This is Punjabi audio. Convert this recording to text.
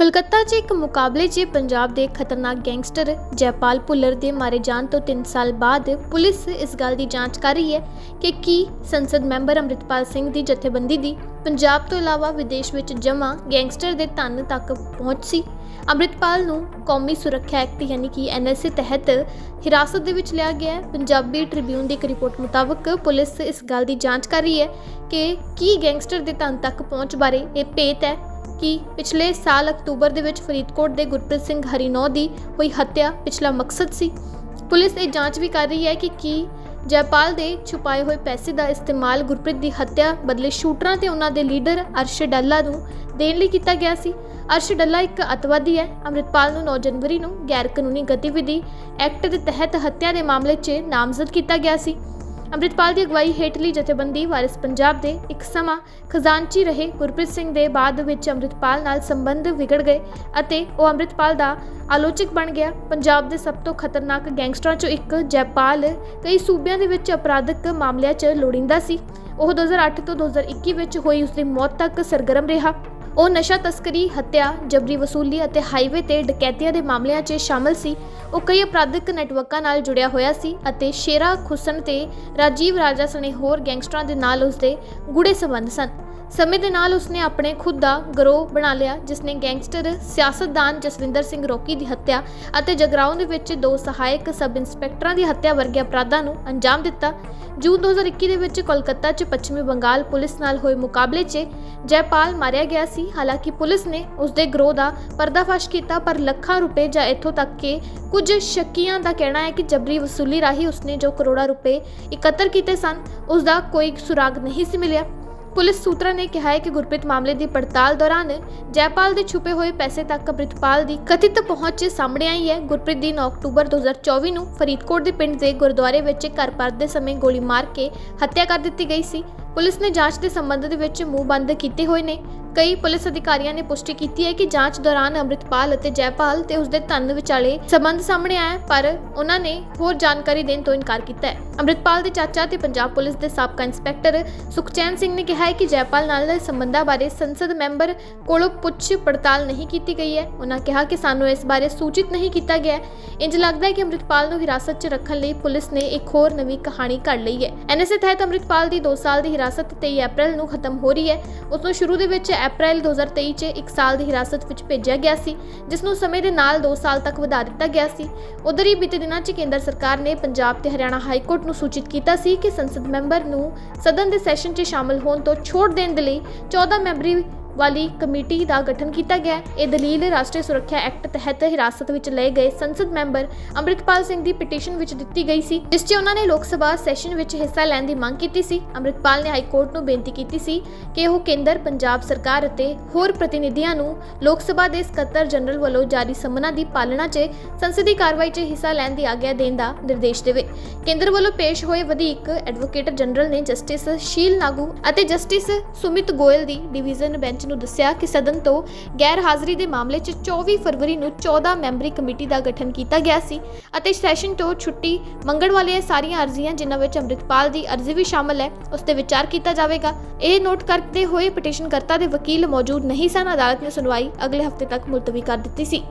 ਕਲਕੱਤਾ 'ਚ ਇੱਕ ਮੁਕਾਬਲੇ 'ਚ ਪੰਜਾਬ ਦੇ ਖਤਰਨਾਕ ਗੈਂਗਸਟਰ ਜੈਪਾਲ ਭੁੱਲਰ ਦੇ ਮਾਰੇ ਜਾਣ ਤੋਂ 3 ਸਾਲ ਬਾਅਦ ਪੁਲਿਸ ਇਸ ਗੱਲ ਦੀ ਜਾਂਚ ਕਰ ਰਹੀ ਹੈ ਕਿ ਕੀ ਸੰਸਦ ਮੈਂਬਰ ਅੰਮ੍ਰਿਤਪਾਲ ਸਿੰਘ ਦੀ ਜਥੇਬੰਦੀ ਦੀ ਪੰਜਾਬ ਤੋਂ ਇਲਾਵਾ ਵਿਦੇਸ਼ ਵਿੱਚ ਜਮ੍ਹਾਂ ਗੈਂਗਸਟਰ ਦੇ ਧਨ ਤੱਕ ਪਹੁੰਚ ਸੀ। ਅੰਮ੍ਰਿਤਪਾਲ ਨੂੰ ਕੌਮੀ ਸੁਰੱਖਿਆ ਐਕਟ ਯਾਨੀ ਕਿ ਐਨਐਸਏ ਤਹਿਤ ਹਿਰਾਸਤ ਦੇ ਵਿੱਚ ਲਿਆ ਗਿਆ ਹੈ। ਪੰਜਾਬੀ ਟ੍ਰਿਬਿਊਨ ਦੀ ਇੱਕ ਰਿਪੋਰਟ ਮੁਤਾਬਕ ਪੁਲਿਸ ਇਸ ਗੱਲ ਦੀ ਜਾਂਚ ਕਰ ਰਹੀ ਹੈ ਕਿ ਕੀ ਗੈਂਗਸਟਰ ਦੇ ਧਨ ਤੱਕ ਪਹੁੰਚ ਬਾਰੇ ਇਹ ਭੇਤ ਹੈ ਕਿ ਪਿਛਲੇ ਸਾਲ ਅਕਤੂਬਰ ਦੇ ਵਿੱਚ ਫਰੀਦਕੋਟ ਦੇ ਗੁਰਪ੍ਰੀਤ ਸਿੰਘ ਹਰੀਨੌ ਦੀ ਹੋਈ ਹੱਤਿਆ ਪਿਛਲਾ ਮਕਸਦ ਸੀ। ਪੁਲਿਸ ਇਹ ਜਾਂਚ ਵੀ ਕਰ ਰਹੀ ਹੈ ਕਿ ਕੀ ਜੈਪਾਲ ਦੇ ਛੁਪਾਏ ਹੋਏ ਪੈਸੇ ਦਾ ਇਸਤੇਮਾਲ ਗੁਰਪ੍ਰੀਤ ਦੀ ਹੱਤਿਆ ਬਦਲੇ ਸ਼ੂਟਰਾਂ ਤੇ ਉਹਨਾਂ ਦੇ ਲੀਡਰ ਅਰਸ਼ ਡੱਲਾ ਨੂੰ ਦੇਣ ਲਈ ਕੀਤਾ ਗਿਆ ਸੀ। ਅਰਸ਼ ਡੱਲਾ ਇੱਕ ਅਤਵਾਦੀ ਹੈ। ਅੰਮ੍ਰਿਤਪਾਲ ਨੂੰ 9 ਜਨਵਰੀ ਨੂੰ ਗੈਰ ਕਾਨੂੰਨੀ ਗਤੀਵਿਧੀ ਐਕਟ ਦੇ ਤਹਿਤ ਹੱਤਿਆ ਦੇ ਮਾਮਲੇ 'ਚ ਨਾਮਜ਼ਦ ਕੀਤਾ ਗਿਆ ਸੀ। ਅੰਮ੍ਰਿਤਪਾਲ ਦੀ ਅਗਵਾਈ ਹੇਠਲੀ ਜਥੇਬੰਦੀ ਵਾਰਿਸ ਪੰਜਾਬ ਦੇ ਇੱਕ ਸਮਾਂ ਖਜ਼ਾਨਚੀ ਰਹੇ ਗੁਰਪ੍ਰੀਤ ਸਿੰਘ ਦੇ ਬਾਅਦ ਵਿੱਚ ਅੰਮ੍ਰਿਤਪਾਲ ਨਾਲ ਸੰਬੰਧ ਵਿਗੜ ਗਏ ਅਤੇ ਉਹ ਅੰਮ੍ਰਿਤਪਾਲ ਦਾ ਆਲੋਚਕ ਬਣ ਗਿਆ। ਪੰਜਾਬ ਦੇ ਸਭ ਤੋਂ ਖਤਰਨਾਕ ਗੈਂਗਸਟਰਾਂ ਚੋਂ ਇੱਕ ਜੈਪਾਲ, ਕਈ ਸੂਬਿਆਂ ਦੇ ਵਿੱਚ ਅਪਰਾਧਕ ਮਾਮਲਿਆਂ 'ਚ ਲੋੜੀਂਦਾ ਸੀ। ਉਹ 2008 ਤੋਂ 2021 ਵਿੱਚ ਹੋਈ ਉਸ ਦੀ ਮੌਤ ਤੱਕ ਸਰਗਰਮ ਰਿਹਾ। ਉਹ ਨਸ਼ਾ ਤਸਕਰੀ, ਹੱਤਿਆ, ਜਬਰੀ ਵਸੂਲੀ ਅਤੇ ਹਾਈਵੇ ਤੇ ਡਕੈਤੀਆਂ ਦੇ ਮਾਮਲਿਆਂ 'ਚ ਸ਼ਾਮਲ ਸੀ। ਉਹ ਕਈ ਅਪਰਾਧਿਕ ਨੈਟਵਰਕਾਂ ਨਾਲ ਜੁੜਿਆ ਹੋਇਆ ਸੀ ਅਤੇ ਸ਼ੇਰਾ ਖੁਸਨ ਤੇ ਰਾਜੀਵ ਰਾਜਾ ਸਣੇ ਹੋਰ ਗੈਂਗਸਟਰਾਂ ਦੇ ਨਾਲ ਉਸਦੇ ਗੂੜੇ ਸਬੰਧ ਸਨ। ਸਮੇਂ ਦੇ ਨਾਲ ਉਸਨੇ ਆਪਣੇ ਖੁਦ ਦਾ ਗਰੋਹ ਬਣਾ ਲਿਆ, ਜਿਸਨੇ ਗੈਂਗਸਟਰ ਸਿਆਸਤਦਾਨ ਜਸਵਿੰਦਰ ਸਿੰਘ ਰੋਕੀ ਦੀ ਹੱਤਿਆ ਅਤੇ ਜਗਰਾਉਂ ਦੇ ਵਿੱਚ ਦੋ ਸਹਾਇਕ ਸਬ ਇੰਸਪੈਕਟਰਾਂ ਦੀ ਹੱਤਿਆ ਵਰਗੇ ਅਪਰਾਧਾਂ ਨੂੰ ਅੰਜਾਮ ਦਿੱਤਾ। ਜੂਨ 2021 ਦੇ ਵਿੱਚ ਕੋਲਕਾਤਾ 'ਚ ਪੱਛਮੀ ਬੰਗਾਲ ਪੁਲਿਸ ਨਾਲ ਹੋਏ ਮੁਕਾਬਲੇ 'ਚ ਜੈਪਾਲ ਮਾਰਿਆ ਗਿਆ ਸੀ। ਹਾਲਾਂਕਿ ਪੁਲਿਸ ਨੇ ਉਸ ਦੇ ਗਰੋਹ ਦਾ ਪਰਦਾਫਾਸ਼ ਕੀਤਾ, ਪਰ ਲੱਖਾਂ ਰੁਪਏ ਜਾਂ ਇੱਥੋਂ ਤੱਕ ਕਿ ਕੁਝ ਸ਼ੱਕੀਆਂ ਦਾ ਕਹਿਣਾ ਹੈ ਕਿ ਜਬਰੀ ਵਸੂਲੀ ਰਾਹੀਂ ਉਸਨੇ ਜੋ ਕਰੋੜਾਂ ਰੁਪਏ ਇਕੱਤਰ ਕੀਤੇ ਸਨ ਉਸ ਦਾ ਕੋਈ ਸੁਰਾਗ ਨਹੀਂ ਸੀ ਮਿਲਿਆ। ਪੁਲਿਸ ਸੂਤਰਾਂ ਨੇ ਕਿਹਾ ਹੈ ਕਿ ਗੁਰਪ੍ਰੀਤ ਮਾਮਲੇ ਦੀ ਪੜਤਾਲ ਦੌਰਾਨ ਜੈਪਾਲ ਦੇ ਛੁਪੇ ਹੋਏ ਪੈਸੇ ਤੱਕ ਪ੍ਰਿਤਪਾਲ ਦੀ ਕਥਿਤ ਪਹੁੰਚ ਸਾਹਮਣੇ ਆਈ ਹੈ। ਗੁਰਪ੍ਰੀਤ ਦੀ 9 ਅਕਤੂਬਰ 2024 ਨੂੰ ਫਰੀਦਕੋਟ ਦੇ ਪਿੰਡ ਦੇ ਗੁਰਦੁਆਰੇ ਵਿੱਚ ਘਰ ਪਰਦੇ ਸਮੇਂ ਗੋਲੀ ਮਾਰ ਕੇ ਹੱਤਿਆ ਕਰ ਦਿੱਤੀ ਗਈ ਸੀ। ਪੁਲਿਸ ਨੇ ਜਾਂਚ ਦੇ ਸੰਬੰਧ ਦੇ ਵਿੱਚ ਮੂੰਹ ਬੰਦ ਕੀਤੇ ਹੋਏ ਨੇ। ਕਈ ਪੁਲਿਸ ਅਧਿਕਾਰੀਆਂ ਨੇ ਪੁਸ਼ਟੀ ਕੀਤੀ ਹੈ ਕਿ ਜਾਂਚ ਦੌਰਾਨ ਅੰਮ੍ਰਿਤਪਾਲ ਅਤੇ ਜੈਪਾਲ ਤੇ ਉਸਦੇ ਧਨ ਵਿਚਾਲੇ ਸੰਬੰਧ ਸਾਹਮਣੇ ਆਇਆ ਪਰ ਉਹਨਾਂ ਨੇ ਹੋਰ ਜਾਣਕਾਰੀ ਦੇਣ ਤੋਂ ਇਨਕਾਰ ਕੀਤਾ ਹੈ। ਅੰਮ੍ਰਿਤਪਾਲ ਦੇ ਚਾਚਾ ਤੇ ਪੰਜਾਬ ਪੁਲਿਸ ਦੇ ਸਾਬਕਾ ਇੰਸਪੈਕਟਰ ਸੁਖਚੈਨ ਸਿੰਘ ਨੇ ਕਿਹਾ ਹੈ ਕਿ ਜੈਪਾਲ ਨਾਲ ਸੰਬੰਧਾਂ ਬਾਰੇ ਸੰਸਦ ਮੈਂਬਰ ਕੋਲੋਂ ਪੁੱਛ ਪੜਤਾਲ ਨਹੀਂ ਕੀਤੀ ਗਈ ਹੈ। ਉਹਨਾਂ ਕਿਹਾ ਕਿ ਸਾਨੂੰ ਇਸ ਬਾਰੇ ਸੂਚਿਤ ਨਹੀਂ ਕੀਤਾ ਗਿਆ ਹੈ। ਇੰਜ ਲੱਗਦਾ ਹੈ ਕਿ ਅੰਮ੍ਰਿਤਪਾਲ ਨੂੰ ਹਿਰਾਸਤ 'ਚ ਰੱਖਣ ਲਈ ਪੁਲਿਸ ਨੇ ਇੱਕ ਹੋਰ ਨਵੀਂ ਕਹਾਣੀ ਘੜ ਲਈ ਹੈ। ਐਨਐਸਏ ਤਹਿਤ ਅੰਮ੍ਰਿਤਪਾਲ ਦੀ 2 ਸਾਲ ਦੀ ਹਿਰਾਸਤ 23 ਅਪ੍ਰੈਲ ਨੂੰ ਖਤਮ ਹੋ ਰਹੀ ਹੈ। ਉਸ ਨੂੰ ਸ਼ੁਰੂ ਦੇ ਵਿੱਚ ਅਪ੍ਰੈਲ 2023 'ਚ 1 ਸਾਲ ਦੀ ਹਿਰਾਸਤ ਵਿੱਚ ਭੇਜਿਆ ਗਿਆ ਸੀ, ਜਿਸ ਨੂੰ ਸਮੇਂ ਦੇ ਨਾਲ 2 ਸਾਲ ਤੱਕ ਵਧਾ ਦਿੱਤਾ ਗਿਆ ਸੀ। ਉਧਰ ਹੀ ਬੀਤੇ ਦਿਨਾਂ 'ਚ ਕੇਂਦਰ ਸਰਕਾਰ ਨੇ ਪੰਜਾਬ ਤੇ ਹਰਿਆਣਾ ਹਾਈ ਕੋਰਟ ਨੂੰ ਸੂਚਿਤ ਕੀਤਾ ਸੀ ਕਿ ਸੰਸਦ ਮੈਂਬਰ ਨੂੰ ਸਦਨ ਦੇ ਸੈਸ਼ਨ 'ਚ ਸ਼ਾਮਲ ਹੋਣ ਤੋਂ ਛੋਟ ਦੇਣ ਦੇ ਲਈ 14 ਮੈਂਬਰੀ ਵਾਲੀ ਕਮੇਟੀ ਦਾ ਗਠਨ ਕੀਤਾ ਗਿਆ ਹੈ। ਇਹ ਦਲੀਲ ਰਾਸ਼ਟਰੀ ਸੁਰੱਖਿਆ ਐਕਟ ਤਹਿਤ ਹਿਰਾਸਤ ਵਿੱਚ ਲਏ ਗਏ ਸੰਸਦ ਮੈਂਬਰ ਅੰਮ੍ਰਿਤਪਾਲ ਸਿੰਘ ਦੀ ਪਟੀਸ਼ਨ ਵਿੱਚ ਦਿੱਤੀ ਗਈ ਸੀ, ਜਿਸ 'ਚ ਉਹਨਾਂ ਨੇ ਲੋਕ ਸਭਾ ਸੈਸ਼ਨ ਵਿੱਚ ਹਿੱਸਾ ਲੈਣ ਦੀ ਮੰਗ ਕੀਤੀ ਸੀ ਅੰਮ੍ਰਿਤਪਾਲ ਨੇ ਹਾਈ ਕੋਰਟ ਨੂੰ ਬੇਨਤੀ ਕੀਤੀ ਸੀ ਕਿ ਉਹ ਕੇਂਦਰ, ਪੰਜਾਬ ਸਰਕਾਰ ਅਤੇ ਹੋਰ ਪ੍ਰਤੀਨਿਧੀਆਂ ਨੂੰ ਲੋਕ ਸਭਾ ਦੇ ਸਕੱਤਰ ਜਨਰਲ ਵੱਲੋਂ ਜਾਰੀ ਸੰਮਨਾਂ ਦੀ ਪਾਲਣਾ 'ਚ ਸੰਸਦੀ ਕਾਰਵਾਈ 'ਚ ਹਿੱਸਾ ਲੈਣ ਦੀ ਆਗਿਆ ਦੇਣ ਦਾ ਨਿਰਦੇਸ਼ ਦੇਵੇ ਕੇਂਦਰ ਵੱਲੋਂ ਪੇਸ਼ ਹੋਏ ਵਧੀਕ ਐਡਵੋਕੇਟ ਜਨਰਲ ਨੇ ਜਸਟਿਸ ਸ਼ੀਲ ਨਾਗੂ ਅਤੇ ਜਸਟਿਸ ਸੁਮਿਤ ਗੋਇਲ ਦੀ ਡਿਵੀਜ਼ਨ ਬੈਂਚ ਨੂੰ ਦੱਸਿਆ ਕਿ ਸਦਨ ਤੋਂ ਗੈਰ ਹਾਜ਼ਰੀ ਦੇ ਮਾਮਲੇ 'ਚ 24 ਫਰਵਰੀ ਨੂੰ 14 ਮੈਂਬਰੀ ਕਮੇਟੀ ਦਾ ਗਠਨ ਕੀਤਾ ਗਿਆ ਸੀ ਅਤੇ ਸੈਸ਼ਨ ਤੋਂ ਛੁੱਟੀ ਮੰਗਣ ਵਾਲੀਆਂ ਸਾਰੀਆਂ ਅਰਜ਼ੀਆਂ, ਜਿਨ੍ਹਾਂ ਵਿੱਚ ਅੰਮ੍ਰਿਤਪਾਲ ਦੀ ਅਰਜ਼ੀ ਵੀ ਸ਼ਾਮਲ ਹੈ, ਉਸ ਤੇ ਵਿਚਾਰ ਕੀਤਾ ਜਾਵੇਗਾ। ਇਹ ਨੋਟ ਕਰਦੇ ਹੋਏ ਪਟੀਸ਼ਨਕਰਤਾ ਦੇ ਵਕੀਲ ਮੌਜੂਦ ਨਹੀਂ ਸਨ। ਅਦਾਲਤ ਨੇ ਸੁਣਵਾਈ ਅਗਲੇ ਹਫ਼ਤੇ ਤੱਕ ਮੁਲਤਵੀ ਕਰ ਦਿੱਤੀ ਸੀ।